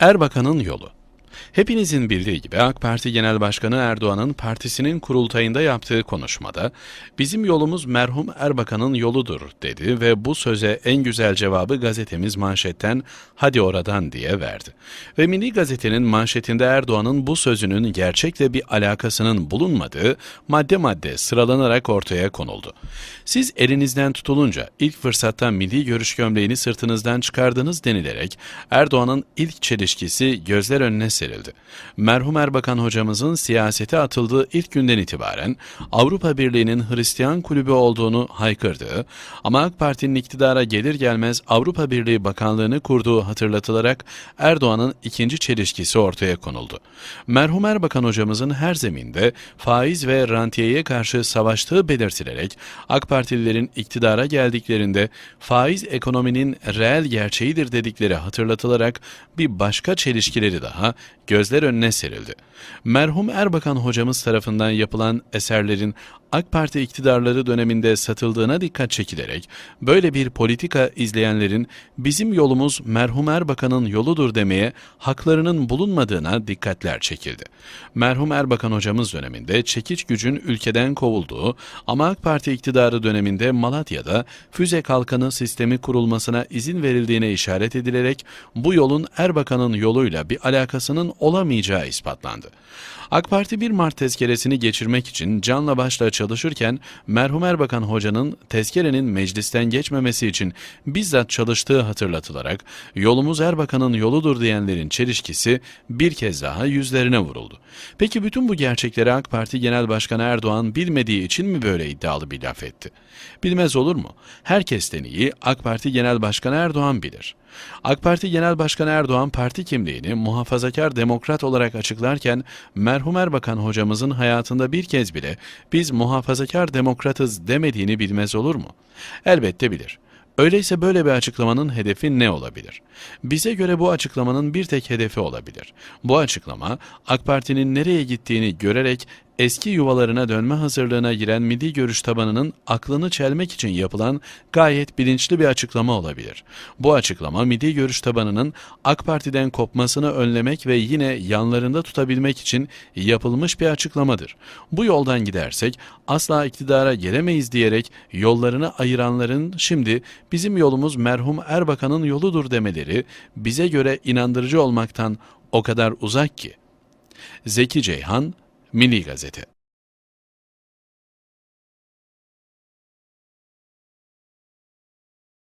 Erbakan'ın yolu. Hepinizin bildiği gibi AK Parti Genel Başkanı Erdoğan'ın partisinin kurultayında yaptığı konuşmada bizim yolumuz merhum Erbakan'ın yoludur dedi ve bu söze en güzel cevabı gazetemiz manşetten hadi oradan diye verdi. Ve Milli Gazete'nin manşetinde Erdoğan'ın bu sözünün gerçekle bir alakasının bulunmadığı madde madde sıralanarak ortaya konuldu. Siz elinizden tutulunca ilk fırsatta milli görüş gömleğini sırtınızdan çıkardınız denilerek Erdoğan'ın ilk çelişkisi gözler önüne serildi. Merhum Erbakan hocamızın siyasete atıldığı ilk günden itibaren Avrupa Birliği'nin Hristiyan kulübü olduğunu haykırdığı ama AK Parti'nin iktidara gelir gelmez Avrupa Birliği Bakanlığı'nı kurduğu hatırlatılarak Erdoğan'ın ikinci çelişkisi ortaya konuldu. Merhum Erbakan hocamızın her zeminde faiz ve rantiyeye karşı savaştığı belirtilerek AK Partililerin iktidara geldiklerinde faiz ekonominin reel gerçeğidir dedikleri hatırlatılarak bir başka çelişkileri daha gözler önüne serildi. Merhum Erbakan hocamız tarafından yapılan eserlerin AK Parti iktidarları döneminde satıldığına dikkat çekilerek böyle bir politika izleyenlerin bizim yolumuz merhum Erbakan'ın yoludur demeye haklarının bulunmadığına dikkatler çekildi. Merhum Erbakan hocamız döneminde çekiç gücün ülkeden kovulduğu ama AK Parti iktidarı döneminde Malatya'da füze kalkanı sistemi kurulmasına izin verildiğine işaret edilerek bu yolun Erbakan'ın yoluyla bir alakasının olamayacağı ispatlandı. AK Parti 1 Mart tezkeresini geçirmek için canla başla çalışırken merhum Erbakan Hoca'nın tezkerenin meclisten geçmemesi için bizzat çalıştığı hatırlatılarak yolumuz Erbakan'ın yoludur diyenlerin çelişkisi bir kez daha yüzlerine vuruldu. Peki bütün bu gerçekleri AK Parti Genel Başkanı Erdoğan bilmediği için mi böyle iddialı bir laf etti? Bilmez olur mu? Herkesten iyi AK Parti Genel Başkanı Erdoğan bilir. AK Parti Genel Başkanı Erdoğan parti kimliğini muhafazakar demokrat olarak açıklarken merhum Erbakan hocamızın hayatında bir kez bile biz muhafazakar demokratız demediğini bilmez olur mu? Elbette bilir. Öyleyse böyle bir açıklamanın hedefi ne olabilir? Bize göre bu açıklamanın bir tek hedefi olabilir. Bu açıklama AK Parti'nin nereye gittiğini görerek eski yuvalarına dönme hazırlığına giren milli görüş tabanının aklını çelmek için yapılan gayet bilinçli bir açıklama olabilir. Bu açıklama milli görüş tabanının AK Parti'den kopmasını önlemek ve yine yanlarında tutabilmek için yapılmış bir açıklamadır. Bu yoldan gidersek asla iktidara gelemeyiz diyerek yollarını ayıranların şimdi bizim yolumuz merhum Erbakan'ın yoludur demeleri bize göre inandırıcı olmaktan o kadar uzak ki. Zeki Ceyhan, Milli Gazete